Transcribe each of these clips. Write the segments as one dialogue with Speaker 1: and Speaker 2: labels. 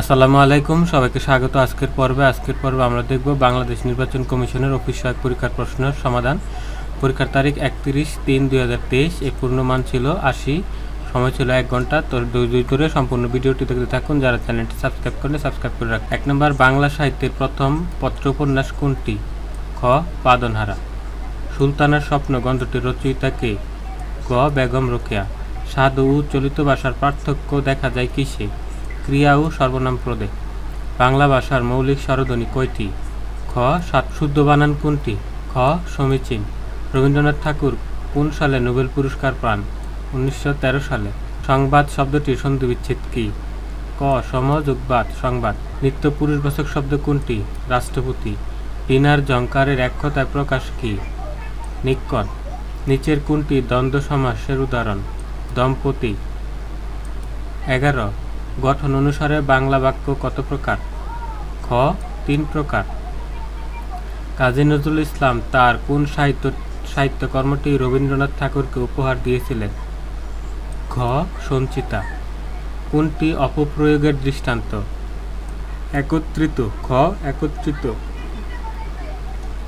Speaker 1: আসসালামু আলাইকুম, সবাইকে স্বাগত। আজকের পর্বে আজকের পর্বে আমরা দেখব বাংলাদেশ নির্বাচন কমিশনের অফিস সহায়ক পরীক্ষার প্রশ্নের সমাধান। পরীক্ষার তারিখ একত্রিশ তিন দুই হাজার তেইশ এই পূর্ণমান ছিল আশি, সময় ছিল এক ঘণ্টা। তো দুই দুই ধরে সম্পূর্ণ ভিডিওটি দেখতে থাকুন। যারা চ্যানেলটি সাবস্ক্রাইব করলে সাবস্ক্রাইব করে রাখুন। এক নম্বর, বাংলা সাহিত্যের প্রথম পত্র উপন্যাস কোনটি? খ, পাদনহারা। সুলতানের স্বপ্ন গ্রন্থটির রচয়িতাকে গ, বেগম রোকেয়া। সাধু চলিত ভাষার পার্থক্য দেখা যায় কিসে? ক্রিয়া ও সর্বনাম পদে বাংলা ভাষার মৌলিক স্বরধ্বনি কয়টি? খ, সাত শুদ্ধ বানান কোনটি? খ, সমীচীন। রবীন্দ্রনাথ ঠাকুর কোন সালে নোবেল পুরস্কার পান? উনিশশো তেরো সালে। সংবাদ শব্দটির সন্ধি বিচ্ছেদ কি ক সমযোগবাদ সংবাদ। নিত্য পুরুষবাচক শব্দ কোনটি? রাষ্ট্রপতি। বিনার ঝঙ্কারের এক কথায় প্রকাশ কি? নিক্কট নিচের কোনটি দ্বন্দ্ব সমাসের উদাহরণ? দম্পতি। এগারো। গঠন অনুসারে বাংলা বাক্য কত প্রকার? খ, তিন প্রকার। কাজী নজরুল ইসলাম তার কোন সাহিত্য, সাহিত্যকর্মটি রবীন্দ্রনাথ ঠাকুরকে উপহার দিয়েছিলেন? ঘ, সঞ্চিতা। কোনটি অপপ্রয়োগের দৃষ্টান্ত? একত্রিত। খ, একত্রিত।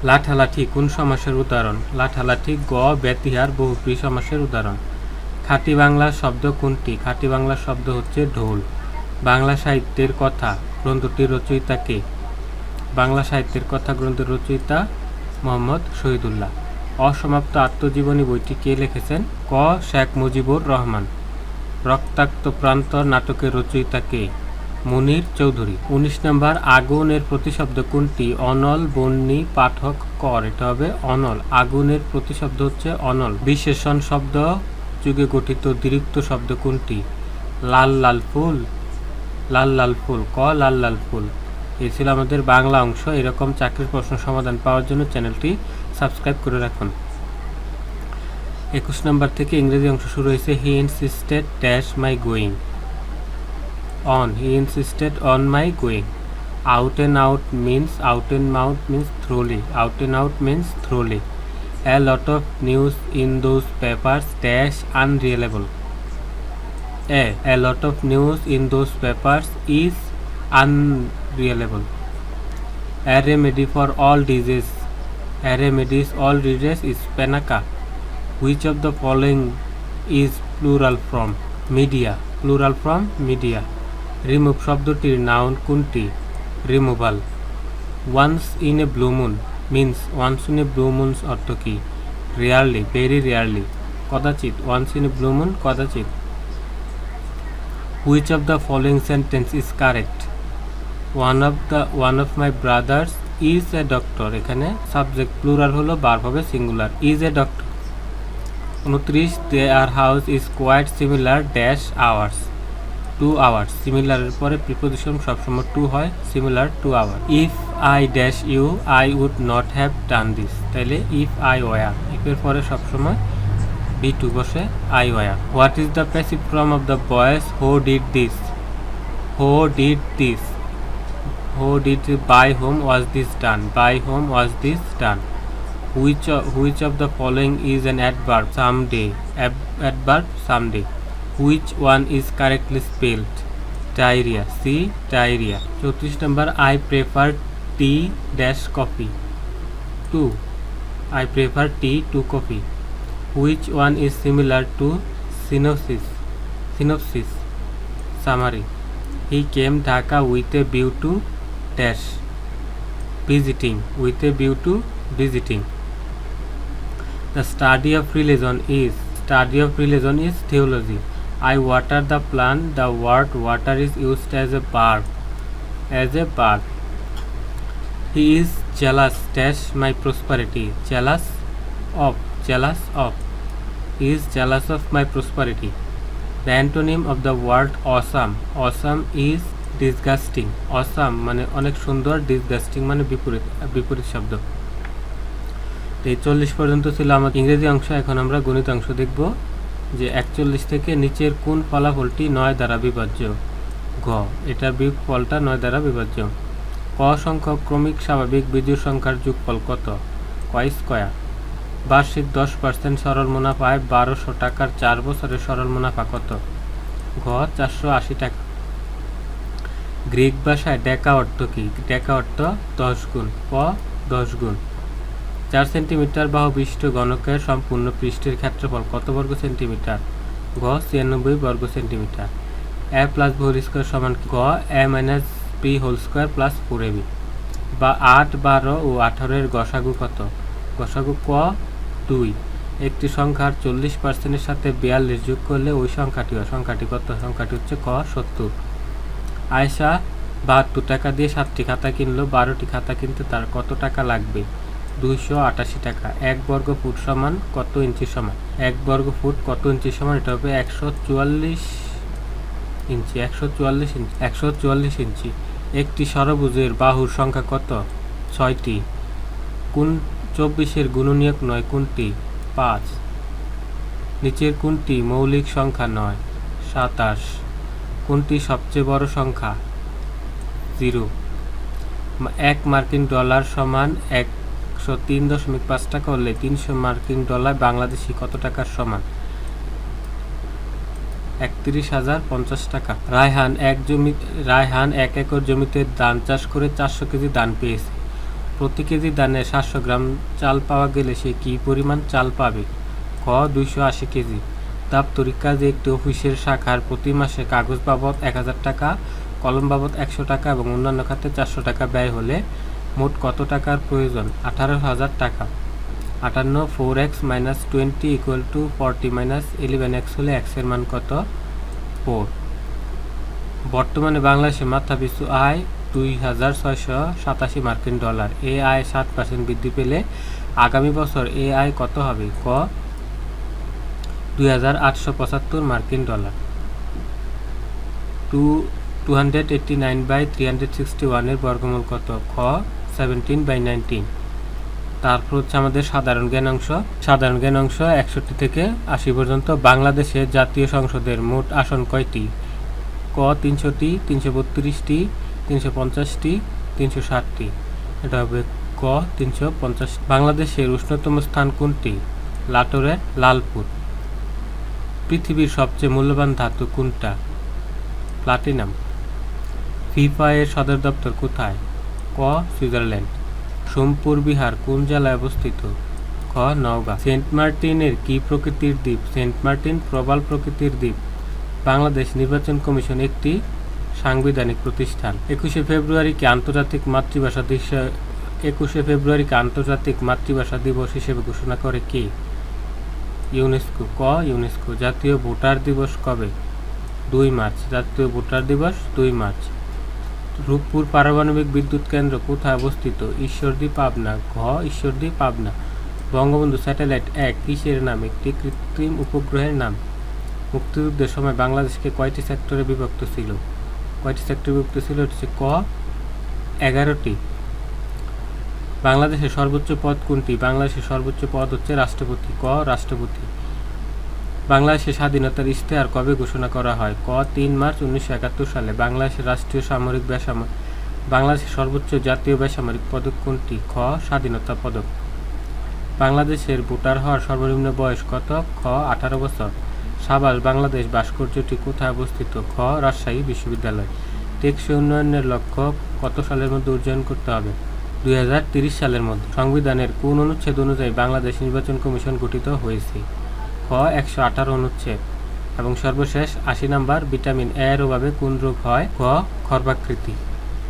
Speaker 1: লাঠালাঠি কোন সমাসের উদাহরণ? লাঠালাঠি, গ, ব্যতিহার বহুব্রী সমাসের উদাহরণ। খাঁটি বাংলা শব্দ কোনটি? খাঁটি বাংলা শব্দ হচ্ছে ঢোল। বাংলা সাহিত্যের কথা গ্রন্থটির রচয়িতা কে? বাংলা সাহিত্যের কথা গ্রন্থের রচয়িতা মোহাম্মদ শহীদুল্লাহ। অসমাপ্ত আত্মজীবনী বইটি কে লিখেছেন? ক. শেখ মুজিবুর রহমান। রক্তাক্ত প্রান্ত নাটকের রচয়িতা কে? মুনির চৌধুরী। উনিশ নম্বর, আগুনের প্রতিশব্দ কোনটি? অনল বন্যী পাঠক, কর। এটা হবে অনল। আগুনের প্রতিশব্দ হচ্ছে অনল। বিশেষণ শব্দ যুগে গঠিত দ্বিরুক্ত শব্দ কোনটি? লাল লাল ফুল। লাল লাল ফুল, ক লাল লাল ফুল। এই ছিল আমাদের বাংলা অংশ। এরকম চাকরির প্রশ্ন সমাধান পাওয়ার জন্য চ্যানেলটি সাবস্ক্রাইব করে রাখুন। একুশ নম্বর থেকে ইংরেজি অংশ শুরু হয়েছে। He insisted dash my going on he insisted on my going out and out means out and Mout means thoroughly out and out means thoroughly A lot of news in those papers, dash, unreliable. A. A lot of news in those papers is unreliable. A remedy for all disease. A remedy is all disease is Penaka. Which of the following is plural from? Media. Plural from media. Remove শব্দটির noun কোনটি removal once in a blue moon means once in a blue moons অর্থ rarely very rarely কদাচিৎ once in a blue moon কদাচিৎ which of the following sentence is correct one of the one of my brothers is a doctor এখানে subject plural হলো বার হবে singular is a doctor উনত্রিশ they are house is quite similar dash ours to ours সিমিলারের পরে preposition সবসময় to হয় similar to our if I dash you I would not have done this তাহলে if I were ইফের পরে সবসময় be to বসে I were what is the passive form of the voice who did this who did this who did by whom was this done by whom was this done which which of the following is an adverb someday Ab- adverb someday which one is correctly spelled diarrhea c diarrhea চৌত্রিশ নম্বর i prefer tea dash coffee to i prefer tea to coffee which one is similar to synopsis? Synopsis. Summary. He came dhaka with a view to dash visiting. With a view to visiting. The study of religion is study of religion is theology. I water the plant. The word water is used as a verb as a verb he is jealous. Dash my prosperity. Jealous of jealous of is jealous of my prosperity. The antonym of the word awesome. Awesome is disgusting. Awesome মানে অনেক সুন্দর, disgusting মানে বিপরীত বিপরীত শব্দ। তো এই চল্লিশ পর্যন্ত ছিল আমার ইংরেজি অংশ, এখন আমরা গণিত অংশ দেখব যে একচল্লিশ থেকে নিচের কোন ফলাফলটি নয় দ্বারা বিভাজ্য। ঘ, এটার বিয়োগফলটা নয় দ্বারা বিভাজ্য। ক সংখ্যক ক্রমিক স্বাভাবিক বিজুর সংখ্যার যোগফল কত? কয় স্কয়ার। বার্ষিক দশ পার্সেন্ট সরল মুনাফায় বারোশো টাকার চার বছরের সরল মুনাফা কত? ঘ, চারশো আশি টাকা। গ্রিক ভাষায় ডেকা অর্থ কি? ডেকা অর্থ দশ গুণ। প, দশ গুণ। চার সেন্টিমিটার বাহু বিশিষ্ট গণকের সম্পূর্ণ পৃষ্ঠের ক্ষেত্রফল কত বর্গ সেন্টিমিটার? গ ছিয়ানব্বই বর্গ centimetre. A plus B square সমান? গ A minus B whole square plus four A B. বা আট, বারো ও আঠারোর গসাগু কত? গসাগু ক দুই। একটি সংখ্যার চল্লিশ পার্সেন্টের সাথে বিয়াল্লিশ যোগ করলে ওই সংখ্যাটি হয়। সংখ্যাটি কত? সংখ্যাটি হচ্ছে ক, সত্তর। আয়সা বাহাত্তর টাকা দিয়ে সাতটি খাতা কিনলো। বারোটি খাতা কিনতে তার কত টাকা লাগবে? দুইশো আটাশি টাকা। এক বর্গ ফুট সমান কত ইঞ্চি সমান? এক বর্গ ফুট কত ইঞ্চি সমান? এটা হবে একশো চুয়াল্লিশ ইঞ্চি। একশো চুয়াল্লিশ ইঞ্চি। একশো চুয়াল্লিশ ইঞ্চি। একটি ষড়ভুজের বাহুর সংখ্যা কত? ছয়টি। কোন চব্বিশের গুণনীয়ক নয় কোনটি? পাঁচ। নিচের কোনটি মৌলিক সংখ্যা নয়? সাতাশ। কোনটি সবচেয়ে বড় সংখ্যা? জিরো। এক মার্কিন ডলার সমান একশো তিন দশমিক পাঁচ টাকা হলে তিনশো মার্কিন ডলার বাংলাদেশি কত টাকার সমান? একত্রিশ হাজার পঞ্চাশ টাকা। রায়হান এক জমি, রায়হান এক একর জমিতে ধান চাষ করে চারশো কেজি ধান পেয়েছে। প্রতি কেজি ধানে সাতশো গ্রাম চাল পাওয়া গেলে সে কী পরিমাণ চাল পাবে? খ দুইশো আশি কেজি। দাপ্তরিক কাজে একটি অফিসের শাখার প্রতি মাসে কাগজ বাবদ এক হাজার টাকা, কলম বাবদ একশো টাকা এবং অন্যান্য খাতে চারশো টাকা ব্যয় হলে মোট কত টাকার প্রয়োজন? আঠারো হাজার টাকা। আটান্ন, four X minus twenty equal to forty minus eleven X হলে এক্সের মান কত? ফোর। বর্তমানে বাংলাদেশে মাথা পিছু আয় দুই হাজার ছয়শো সাতাশি মার্কিন ডলার। এ আয় সাত পার্সেন্ট বৃদ্ধি পেলে আগামী বছর এ আয় কত হবে? ক, দুই হাজার আটশো পঁচাত্তর মার্কিন dollar. Two two hundred eighty nine by three hundred sixty ওয়ানের বর্গমূল কত? খ সেভেন্টিন বাই নাইনটিন তারপর হচ্ছে আমাদের সাধারণ জ্ঞান অংশ। সাধারণ জ্ঞান অংশ একষট্টি থেকে আশি পর্যন্ত। বাংলাদেশের জাতীয় সংসদের মোট আসন কয়টি? ক, তিনশোটি, তিনশো বত্রিশটি তিনশো পঞ্চাশটি, তিনশো ষাটটি। এটা হবে ক, তিনশো পঞ্চাশ। বাংলাদেশের উষ্ণতম স্থান কোনটি? লাটোরের লালপুর। পৃথিবীর সবচেয়ে মূল্যবান ধাতু কোনটা? প্লাটিনাম। ফিফা এর সদর দপ্তর কোথায়? ক, সুইজারল্যান্ড। সোমপুর, বিহার কোন জেলায় অবস্থিত? খ, নওগাঁ। সেন্ট মার্টিনের কি প্রকৃতির দ্বীপ? সেন্ট মার্টিন প্রবাল প্রকৃতির দ্বীপ। বাংলাদেশ নির্বাচন কমিশন একটি সাংবিধানিক প্রতিষ্ঠান। একুশে ফেব্রুয়ারিকে আন্তর্জাতিক মাতৃভাষা একুশে ফেব্রুয়ারিকে আন্তর্জাতিক মাতৃভাষা দিবস হিসেবে ঘোষণা করে কে? ইউনেস্কো। ক? ইউনেস্কো। জাতীয় ভোটার দিবস কবে? দুই মার্চ। জাতীয় ভোটার দিবস, দুই মার্চ। রূপপুর পারমাণবিক বিদ্যুৎ কেন্দ্র কোথায় অবস্থিত? ঈশ্বরদী, পাবনা। ঘ? ঈশ্বরদী, পাবনা। বঙ্গবন্ধু স্যাটেলাইট এক, কিসের নাম? একটি কৃত্রিম উপগ্রহের নাম। মুক্তিযুদ্ধের সময় বাংলাদেশকে কয়টি সেক্টরে বিভক্ত ছিল? কয়টি সেক্টরে বিভক্ত ছিল? হচ্ছে ক, এগারোটি। বাংলাদেশের সর্বোচ্চ পদ কোনটি? বাংলাদেশের সর্বোচ্চ পদ হচ্ছে রাষ্ট্রপতি। ক, রাষ্ট্রপতি। বাংলাদেশের স্বাধীনতার ইশতেহার কবে ঘোষণা করা হয়? ক, তিন মার্চ উনিশশো একাত্তর সালে। বাংলাদেশের রাষ্ট্রীয় সামরিক বেসামরিক, বাংলাদেশের সর্বোচ্চ জাতীয় বেসামরিক পদক কোনটি? খ, স্বাধীনতা পদক। বাংলাদেশের ভোটার হওয়ার সর্বনিম্ন বয়স কত? খ, আঠারো বছর। সাবাস বাংলাদেশ ভাস্কর্যটি কোথায় অবস্থিত? খ. রাজশাহী বিশ্ববিদ্যালয়। টেকসই উন্নয়নের লক্ষ্য কত সালের মধ্যে অর্জন করতে হবে? দুই সালের মধ্যে। সংবিধানের কোন অনুচ্ছেদ অনুযায়ী বাংলাদেশ নির্বাচন কমিশন গঠিত হয়েছে? খ. একশো আঠারো অনুচ্ছেদ। এবং সর্বশেষ আশি নাম্বার, ভিটামিন এ এর অভাবে কোন রোগ হয়? ক খর্বাকৃতি।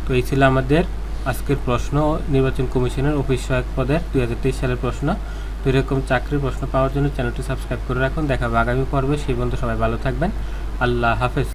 Speaker 1: তো এই ছিল আমাদের আজকের প্রশ্ন। নির্বাচন কমিশনের অফিস সহায়ক পদের দুই হাজার তেইশ সালের প্রশ্ন। তো এরকম চাকরির প্রশ্ন পাওয়ার জন্য চ্যানেলটি সাবস্ক্রাইব করে রাখুন। দেখাবো আগামী পর্বে। সেই বন্ধু সবাই ভালো থাকবেন। আল্লাহ হাফেজ।